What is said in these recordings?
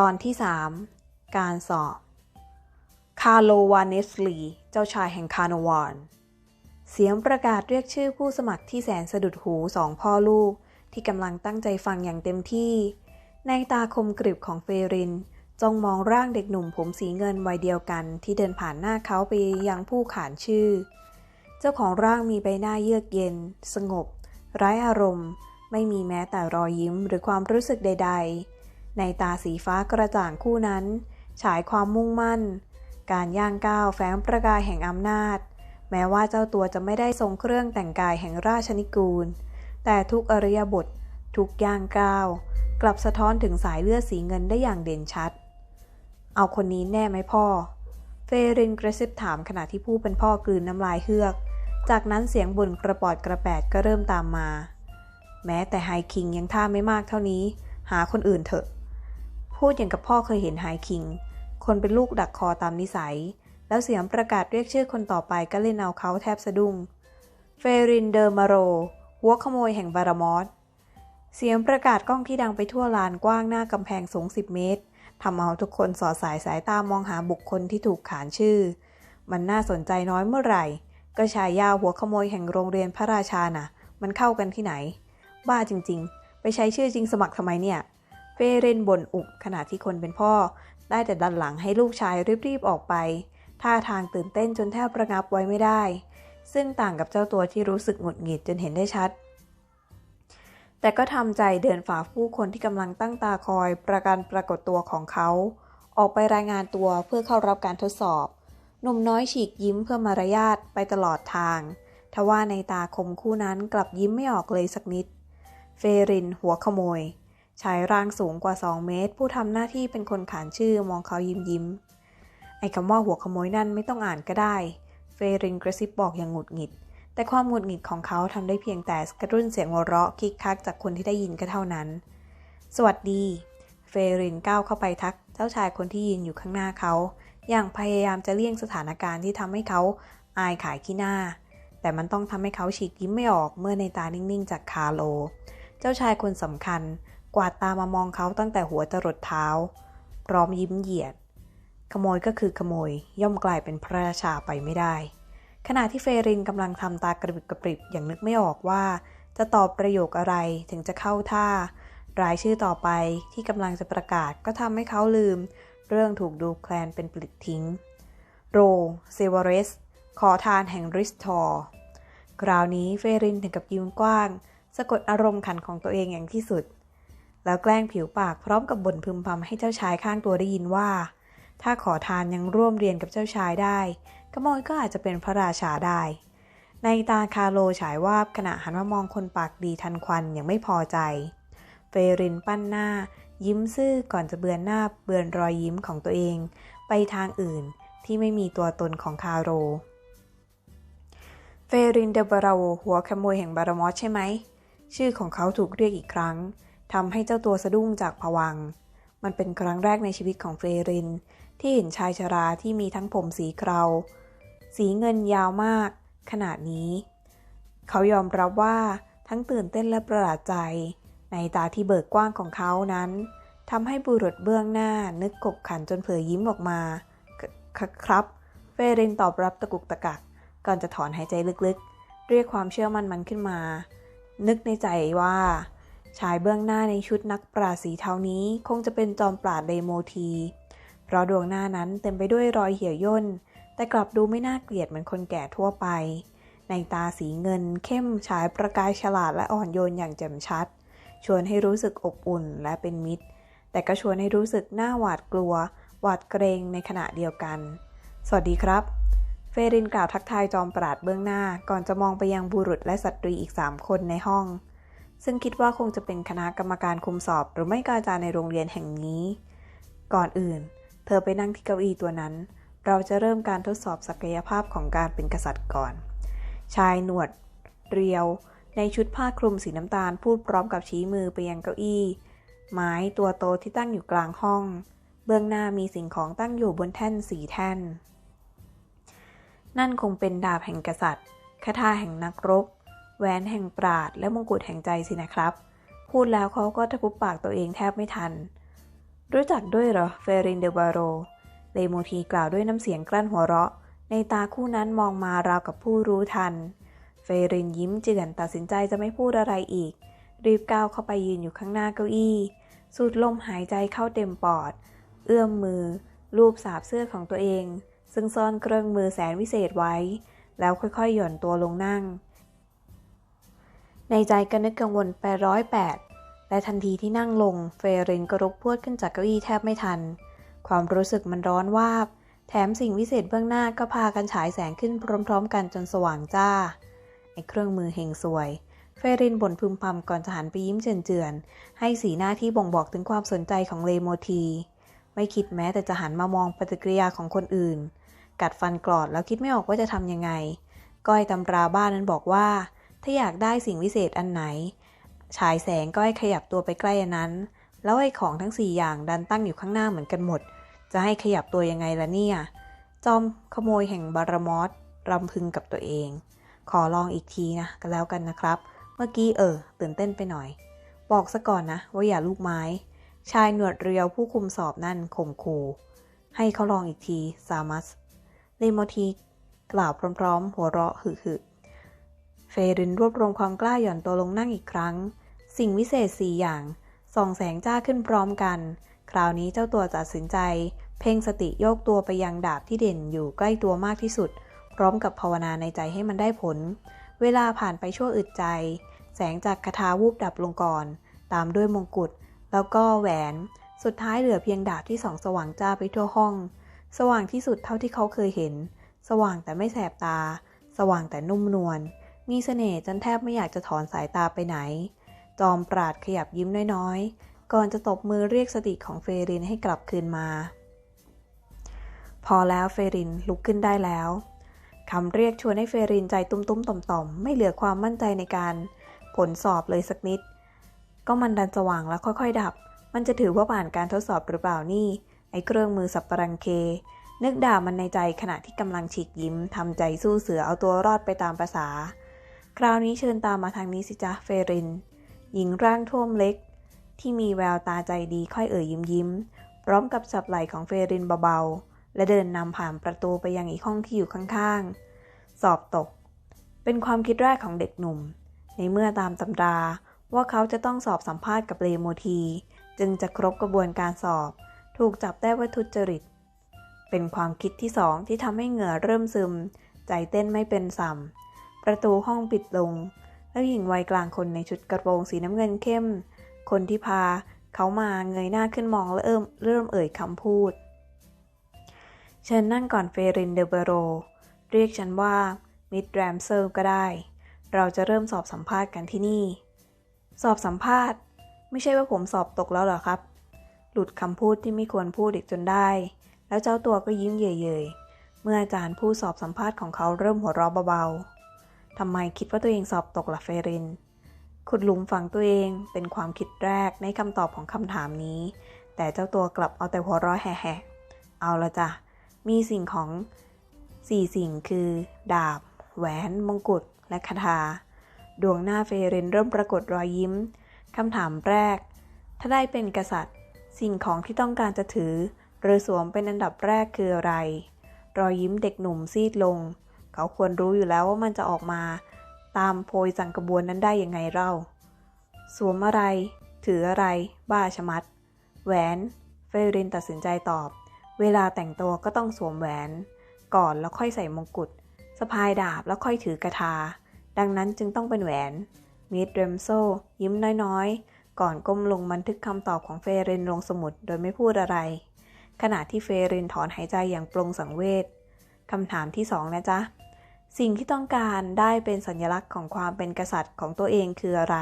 ตอนที่ 3 การสอบ คาร์โลวานเนสลี เจ้าชายแห่งคาร์นวาน เสียงประกาศเรียกชื่อผู้สมัครที่แสนสะดุดหูสองพ่อลูก ที่กำลังตั้งใจฟังอย่างเต็มที่ ในตาคมกริบของเฟริน จ้องมองร่างเด็กหนุ่มผมสีเงินวัยเดียวกันที่เดินผ่านหน้าเขาไปยังผู้ขานชื่อ เจ้าของร่างมีใบหน้าเยือกเย็น สงบ ไร้อารมณ์ ไม่มีแม้แต่รอยยิ้มหรือความรู้สึกใด ๆ ในตาสีฟ้ากระจ่างคู่นั้น ฉายความมุ่งมั่น การย่างก้าวแฝงประกายแห่งอำนาจ แม้ว่าเจ้าตัวจะไม่ได้ทรงเครื่องแต่งกายแห่งราชนิกูล แต่ทุกอริยบท ทุกย่างก้าว กลับสะท้อนถึงสายเลือดสีเงินได้อย่างเด่นชัด เอาคนนี้แน่ไหมพ่อ เฟรินกระซิบถามขณะที่ผู้เป็นพ่อกลืนน้ำลายเฮือก จากนั้นเสียงบ่นกระปอดกระแปดก็เริ่มตามมา แม้แต่ไฮคิงยังท่าไม่มากเท่านี้ หาคนอื่นเถอะ พูดอย่างกับพ่อเคยเห็นไฮคิง คนเป็นลูกดักคอตามนิสัย แล้วเสียงประกาศเรียกชื่อคนต่อไปก็เล่นเอาเขาแทบสะดุ้ง เฟรินเดอร์มาโร หัวขโมยแห่งบารามอสเสียงประกาศก้องที่ดังไปทั่วลานกว้างหน้ากำแพงสูง 10 เมตรทำเอาทุกคนสอดสายสายตามองหาบุคคลที่ถูกขานชื่อ มันน่าสนใจน้อยเมื่อไหร่ ก็ชายยาวหัวขโมยแห่งโรงเรียนพระราชาน่ะ มันเข้ากันที่ไหน บ้าจริงๆ ไปใช้ชื่อจริงสมัครทำไมเนี่ย เฟเรนบ่นอุบขณะที่คนเป็นพ่อ ได้แต่ดันหลังให้ลูกชายรีบๆออกไป ท่าทางตื่นเต้นจนแทบประงับไว้ไม่ได้ ซึ่งต่างกับเจ้าตัวที่รู้สึกหงุดหงิดจนเห็นได้ชัด แต่ก็ทำใจเดินฝ่าผู้คนที่กำลังตั้งตาคอยประกันปรากฏตัวของเขา ออกไปรายงานตัวเพื่อเข้ารับการทดสอบหนุ่มน้อยฉีกยิ้มเพื่อมารยาทไปตลอดทาง ทว่าในตาคมคู่นั้นกลับยิ้มไม่ออกเลยสักนิด เฟรินหัวขโมย ชายร่างสูงกว่า 2 เมตร ผู้ทำหน้าที่เป็นคนขานชื่อมองเขายิ้มยิ้ม ไอ้คำว่าหัวขโมยนั่นไม่ต้องอ่านก็ได้ เฟรินกระซิบบอกอย่างหงุดหงิด แต่ความหงุดหงิดของเขาทำได้เพียงแต่กระตุ้นเสียงหัวเราะคิกคักจากคนที่ได้ยินก็เท่านั้น สวัสดี เฟรินก้าวเข้าไปทัก เจ้าชายคนที่ยืนอยู่ข้างหน้าเขา อย่างพยายามจะเลี่ยงสถานการณ์ที่ทำให้เขาอายขายขี้หน้า แต่มันต้องทำให้เขาฉีกยิ้มไม่ออกเมื่อในตานิ่งๆ จากคาโล เจ้าชายคนสำคัญ กวาดตามามองเขาตั้งแต่หัวจรดเท้า พร้อมยิ้มเหยียด ขโมยก็คือขโมยย่อมกลายเป็นพระราชาไปไม่ได้ ขณะที่เฟรินกำลังทำตากระปิบกระปริบอย่างนึกไม่ออกว่า จะตอบประโยคอะไรถึงจะเข้าท่า รายชื่อต่อไปที่กำลังจะประกาศก็ทำให้เขาลืม เรื่องถูกดูแคลนเป็นปลิดทิ้ง โรเซวาเรส ขอทานแห่งริสทอร์คราวนี้เฟรินถึงกับยิ้มกว้าง สะกดอารมณ์ขันของตัวเองอย่างที่สุด แล้วแกล้งผิวปากพร้อมกับบ่นพึมพำให้เจ้าชายข้างตัวได้ยินว่า ถ้าขอทานยังร่วมเรียนกับเจ้าชายได้ขโมยก็อาจจะเป็นพระราชาได้ ในตาคาโลฉายวาบขณะหันมามองคนปากดีทันควันอย่างไม่พอใจ เฟรินปั้นหน้า ยิ้มซื่อก่อนจะเบือนหน้าเบือนรอยยิ้มของตัวเอง ไปทางอื่นที่ไม่มีตัวตนของคาโร เฟรินเดบาราโวหัวขโมยแห่งบารามอสใช่ไหม ชื่อของเขาถูกเรียกอีกครั้ง ทำให้เจ้าตัวสะดุ้งจากผวัง มันเป็นครั้งแรกในชีวิตของเฟริน ที่เห็นชายชราที่มีทั้งผมสีเครา สีเงินยาวมาก ขนาดนี้ เขายอมรับว่าทั้งตื่นเต้นและประหลาดใจ ในตาที่เบิกกว้างของเขานั้นทำให้บุรุษเบื้องหน้านึกกบขันจนเผยยิ้มออกมาครับ เฟรินตอบรับตะกุกตะกัก ก่อนจะถอนหายใจลึกๆ เรียกความเชื่อมั่นมันขึ้นมา นึกในใจว่า ชายเบื้องหน้าในชุดนักปราศสีเทานี้คงจะเป็นจอมปราดเดโมที เพราะดวงหน้านั้นเต็มไปด้วยรอยเหี่ยวย่น แต่กลับดูไม่น่าเกลียดเหมือนคนแก่ทั่วไป ในตาสีเงินเข้มฉายประกายฉลาดและอ่อนโยนอย่างแจ่มชัด ชวนให้รู้สึกอบอุ่นและเป็นมิตร แต่ก็ชวนให้รู้สึกหน้าหวาดกลัว หวาดเกรงในขณะเดียวกัน สวัสดีครับ เฟรินกล่าวทักทายจอมปราดเบื้องหน้าก่อนจะมองไปยังบุรุษและสตรีอีกสามคนในห้อง ซึ่งคิดว่าคงจะเป็นคณะกรรมการคุมสอบ หรือไม่ก็อาจารย์ในโรงเรียนแห่งนี้ ก่อนอื่น เธอไปนั่งที่เก้าอี้ตัวนั้น เราจะเริ่มการทดสอบศักยภาพของการเป็นกษัตริย์ก่อน ชายหนวด เรียว ในชุดผ้าคลุมสีน้ำตาลพูดพร้อมกับชี้มือไปยังเก้าอี้ ไม้ตัวโตที่ตั้งอยู่กลางห้อง เบื้องหน้ามีสิ่งของตั้งอยู่บนแท่นสีแท่น นั่นคงเป็นดาบแห่งกษัตริย์คาถาแห่งนักรบ แหวนแห่งปราดและมงกุฎแห่งใจสินะครับ พูดแล้วเขาก็ทะพุปากตัวเองแทบไม่ทัน รู้จักด้วยเหรอเฟรินเดบาโรเลโมทีกล่าวด้วยน้ำเสียงกลั้นหัวเราะ ในตาคู่นั้นมองมาราวกับผู้รู้ทัน เฟรินยิ้มเจือนตัดสินใจจะไม่พูดอะไรอีก รีบก้าวเข้าไปยืนอยู่ข้างหน้าเก้าอี้ สูดลมหายใจเข้าเต็มปอด เอื้อมมือลูบสาบเสื้อของตัวเอง ซึ่งซ่อนเครื่องมือแสนวิเศษไว้ แล้วค่อยๆหย่อนตัวลงนั่ง ในใจก็นึกกังวลไปร้อยแปดและทันทีที่นั่งลง เฟรินก็รุกพวดขึ้นจากเก้าอี้แทบไม่ทัน ความรู้สึกมันร้อนวาบ แถมสิ่งวิเศษเบื้องหน้าก็พากันฉายแสงขึ้นพร้อม ๆ กันจนสว่างจ้า ไอ้เครื่องมือเฮงสวย เฟรินบ่นพึมพำก่อนจะหันไปยิ้มเจือนๆ ให้สีหน้าที่บ่งบอกถึงความสนใจของเลโมที ไม่คิดแม้แต่จะหันมามองปฏิกิริยาของคนอื่น กัดฟันกรอดแล้วคิดไม่ออกว่าจะทำยังไง ก้อยตำราบ้านนั้นบอกว่า ถ้าอยากได้สิ่งวิเศษอันไหน ฉายแสงก็ให้ขยับตัวไปใกล้อันนั้น แล้วไอ้ของทั้งสี่อย่างดันตั้งอยู่ข้างหน้าเหมือนกันหมด จะให้ขยับตัวยังไงล่ะเนี่ย จอมขโมยแห่งบารมอสรำพึงกับตัวเอง ขอลองอีกทีนะก็แล้วกันนะครับ เมื่อกี้เออ ตื่นเต้นไปหน่อย บอกซะก่อนนะ ว่าอย่าลูกไม้ ชายหนวดเรียวผู้คุมสอบนั่นข่มขู่ให้เขาลองอีกทีซามัสเลโมทีกล่าวพร้อมๆ หัวเราะหึ่ๆ เฟรินรวบรวมความกล้าหย่อนตัวลงนั่งอีกครั้ง สิ่งวิเศษสี่อย่าง ส่องแสงจ้าขึ้นพร้อมกัน คราวนี้เจ้าตัวตัดสินใจ เพ่งสติโยกตัวไปยังดาบที่เด่นอยู่ใกล้ตัวมากที่สุด พร้อมกับภาวนาในใจให้มันได้ผล เวลาผ่านไปชั่วอึดใจ แสงจากคาถาวูบดับลงก่อน ตามด้วยมงกุฎแล้วก็แหวน สุดท้ายเหลือเพียงดาบที่ส่องสว่างจ้าไปทั่วห้อง สว่างที่สุดเท่าที่เขาเคยเห็น สว่างแต่ไม่แสบตา สว่างแต่นุ่มนวล มีเสน่ห์จนแทบไม่อยากจะถอนสายตาไปไหน จอมปราดขยับยิ้มน้อยๆ ก่อนจะตบมือเรียกสติของเฟรินให้กลับคืนมา พอแล้วเฟรินลุกขึ้นได้แล้วคำเรียกชวนให้เฟรินใจตุ้มๆต่อมๆ ไม่เหลือความมั่นใจในการผลสอบเลยสักนิด ก็มันดันสว่างแล้วค่อยๆ ดับ มันจะถือว่าผ่านการทดสอบหรือเปล่านี่ ไอ้เครื่องมือสับปะรังเค นึกด่ามันในใจขณะที่กำลังฉีกยิ้มทำใจสู้เสือเอาตัวรอดไปตามภาษา คราวนี้เชิญตามมาทางนี้สิจ๊ะเฟริน หญิงร่างท่วมเล็ก ที่มีแววตาใจดีค่อยเอ่ยยิ้มยิ้ม พร้อมกับจับไหล่ของเฟรินเบาๆ และเดินนำผ่านประตูไปยังอีกห้องที่อยู่ข้างๆ สอบตก เป็นความคิดแรกของเด็กหนุ่ม ในเมื่อตามตำราว่าเขาจะต้องสอบสัมภาษณ์กับเลโมที จึงจะครบกระบวนการสอบ ถูกจับได้ว่าทุจริต เป็นความคิดที่สองที่ทำให้เหงื่อเริ่มซึม ใจเต้นไม่เป็นสัม ประตูห้องปิดลง แล้วหญิงวัยกลางคนในชุดกระโปรงสีน้ำเงินเข้ม คนที่พาเขามาเงยหน้าขึ้นมองและเริ่มเริ่มเอ่ยคำพูด เชิญนั่งก่อนเฟรินเดเบโร เรียกฉันว่ามิดแรมเซลก็ได้ เราจะเริ่มสอบสัมภาษณ์กันที่นี่ สอบสัมภาษณ์ ไม่ใช่ว่าผมสอบตกแล้วเหรอครับ หลุดคำพูดที่ไม่ควรพูดอีกจนได้ แล้วเจ้าตัวก็ยิ้มเย่ยๆเมื่ออาจารย์ผู้สอบสัมภาษณ์ของเขาเริ่มหัวเราะเบาๆ ทำไมคิดว่าตัวเองสอบตกล่ะเฟริน ขุดหลุมฝังตัวเองเป็นความคิดแรกในคำตอบของคำถามนี้ แต่เจ้าตัวกลับเอาแต่หัวเราะแห่ๆเอาละจ้ะ มีสิ่งของสี่สิ่งคือ ดาบ แหวน มงกุฎ และคาถา ดวงหน้าเฟรินเริ่มปรากฏรอยยิ้ม คำถามแรก ถ้าได้เป็นกษัตริย์ สิ่งของที่ต้องการจะถือ หรือสวมเป็นอันดับแรกคืออะไร รอยยิ้มเด็กหนุ่มซีดลง เขาควรรู้อยู่แล้วว่ามันจะออกมา ตามโพยสั่งกระบวนนั้นได้ยังไงเล่า สวมอะไร ถืออะไร บ้าชะมัด แหวน เฟรินตัดสินใจตอบ เวลาแต่งตัวก็ต้องสวมแหวน ก่อนแล้วค่อยใส่มงกุฎสะพายดาบแล้วค่อยถือกระทา ดังนั้นจึงต้องเป็นแหวน มิดเรมโซยิ้มน้อยๆ ก่อนก้มลงบันทึกคำตอบของเฟรินลงสมุดโดยไม่พูดอะไร ขณะที่เฟรินถอนหายใจอย่างปลงสังเวชคำถามที่สองนะจ๊ะ สิ่งที่ต้องการได้เป็นสัญลักษณ์ของความเป็นกษัตริย์ของตัวเองคืออะไร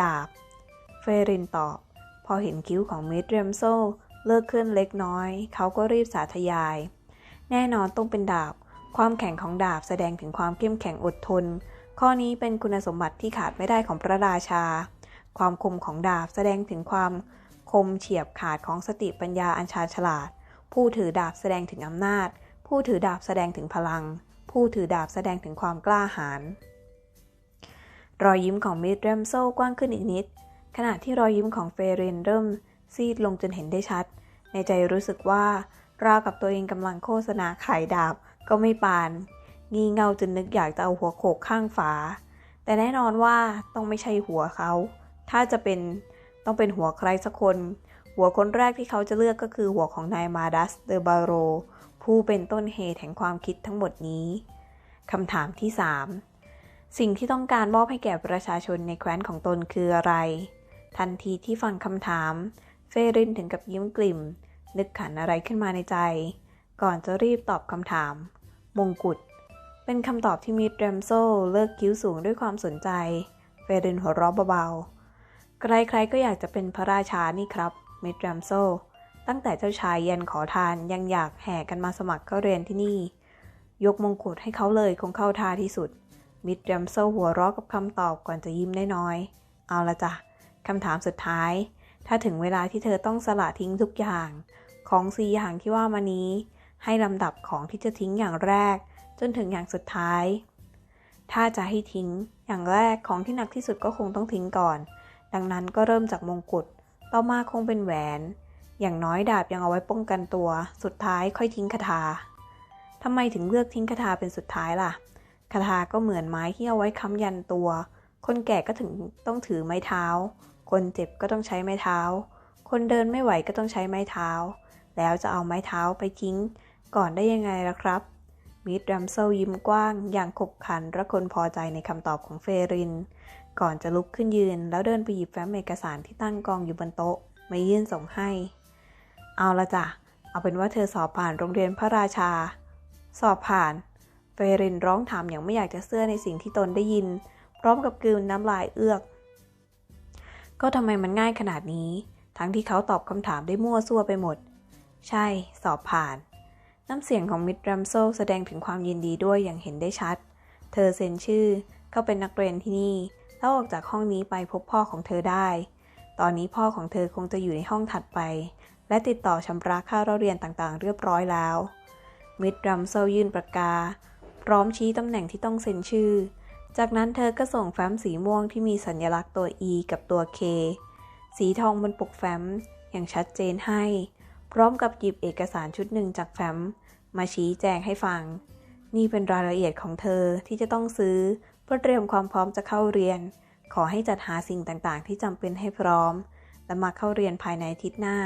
ดาบ เฟรินตอบ พอเห็นคิ้วของมิดเรมโซเลิกขึ้นเล็กน้อย เขาก็รีบสาธยาย แน่นอนต้องเป็นดาบ ความแข็งของดาบแสดงถึงความเข้มแข็งอดทน ข้อนี้เป็นคุณสมบัติที่ขาดไม่ได้ของพระราชา ความคมของดาบแสดงถึงความคมเฉียบขาดของสติปัญญาอันชาญฉลาด ผู้ถือดาบแสดงถึงอำนาจ ผู้ถือดาบแสดงถึงพลัง ผู้ถือดาบแสดงถึงความกล้าหาญรอยยิ้มของมิดเรมโซกว้างขึ้นอีกนิด ขณะที่รอยยิ้มของเฟเรนเริ่มซีดลงจนเห็นได้ชัด ในใจรู้สึกว่าราวกับตัวเองกำลังโฆษณาขายดาบก็ไม่ปาน งีเงาจนนึกอยากจะเอาหัวโขกข้างฝา แต่แน่นอนว่าต้องไม่ใช่หัวเขา ถ้าจะเป็นต้องเป็นหัวใครสักคน หัวคนแรกที่เขาจะเลือกก็คือหัวของนายมาดัสเดอบาโร ผู้เป็นต้นเหตุแห่งความคิดทั้งหมดนี้คำถามที่ 3 สิ่งที่ต้องการมอบให้แก่ประชาชนในแคว้นของตนคืออะไร ทันทีที่ฟังคำถาม เฟรินถึงกับยิ้มกลิ่ม นึกขันอะไรขึ้นมาในใจ ก่อนจะรีบตอบคำถาม มงกุฎเป็นคำตอบที่มิดแรมโซเลิกคิ้วสูงด้วยความสนใจ เฟรินหัวเราะเบาๆ ใครๆก็อยากจะเป็นพระราชานี่ครับ มิดแรมโซ ตั้งแต่เจ้าชายยันขอทานยังอยากแห่กันมาสมัครเข้าเรียนที่นี่ ยกมงกุฎให้เขาเลยคงเข้าท่าที่สุด มิดแรมโซหัวเราะกับคำตอบก่อนจะยิ้มน้อยๆเอาละจ้ะคำถามสุดท้าย ถ้าถึงเวลาที่เธอต้องสละทิ้งทุกอย่าง ของสี่อย่างที่ว่ามานี้ ให้ลำดับของที่จะทิ้งอย่างแรก จนถึงอย่างสุดท้าย ถ้าจะให้ทิ้งอย่างแรกของที่หนักที่สุดก็คงต้องทิ้งก่อน ดังนั้นก็เริ่มจากมงกุฎต่อมาคงเป็นแหวน อย่างน้อยดาบยังเอาไว้ป้องกันตัว สุดท้ายค่อยทิ้งคาถาทำไมถึงเลือกทิ้งคาถาเป็นสุดท้ายล่ะ คาถาก็เหมือนไม้ที่เอาไว้ค้ำยันตัว คนแก่ก็ถึงต้องถือไม้เท้า คนเจ็บก็ต้องใช้ไม้เท้า คนเดินไม่ไหวก็ต้องใช้ไม้เท้า แล้วจะเอาไม้เท้าไปทิ้ง ก่อนได้ยังไงล่ะครับ มิดรัมเซลยิ้มกว้าง อย่างขบขันและคนพอใจในคำตอบของเฟริน ก่อนจะลุกขึ้นยืน แล้วเดินไปหยิบแฟ้มเอกสารที่ตั้งกองอยู่บนโต๊ะมายื่นส่งให้ เอาละจ้ะ เอาเป็นว่าเธอสอบผ่านโรงเรียนพระราชา สอบผ่านเฟรินร้องถามอย่างไม่อยากจะเชื่อในสิ่งที่ตนได้ยิน พร้อมกับกลืนน้ำลายเอือก ก็ทำไมมันง่ายขนาดนี้ ทั้งที่เขาตอบคำถามได้มั่วซั่วไปหมด ใช่ สอบผ่าน น้ำเสียงของมิดรัมโซแสดงถึงความยินดีด้วยอย่างเห็นได้ชัด เธอเซ็นชื่อ เข้าเป็นนักเรียนที่นี่ แล้วออกจากห้องนี้ไปพบพ่อของเธอได้ ตอนนี้พ่อของเธอคงจะอยู่ในห้องถัดไป และติดต่อชำระค่าเราเรียนต่างๆ เรียบร้อยแล้ว มิดรัมโซลยื่นปากกา พร้อมชี้ตำแหน่งที่ต้องเซ็นชื่อ จากนั้นเธอก็ส่งแฟ้มสีม่วงที่มีสัญลักษณ์ตัว E กับตัว K สีทองบนปกแฟ้มอย่างชัดเจนให้ พร้อมกับหยิบเอกสารชุดหนึ่งจากแฟ้ม มาชี้แจงให้ฟัง นี่เป็นรายละเอียดของเธอที่จะต้องซื้อ เพื่อเตรียมความพร้อมจะเข้าเรียน ขอให้จัดหาสิ่งต่างๆ ที่จำเป็นให้พร้อม และมาเข้าเรียนภายในอาทิตย์หน้า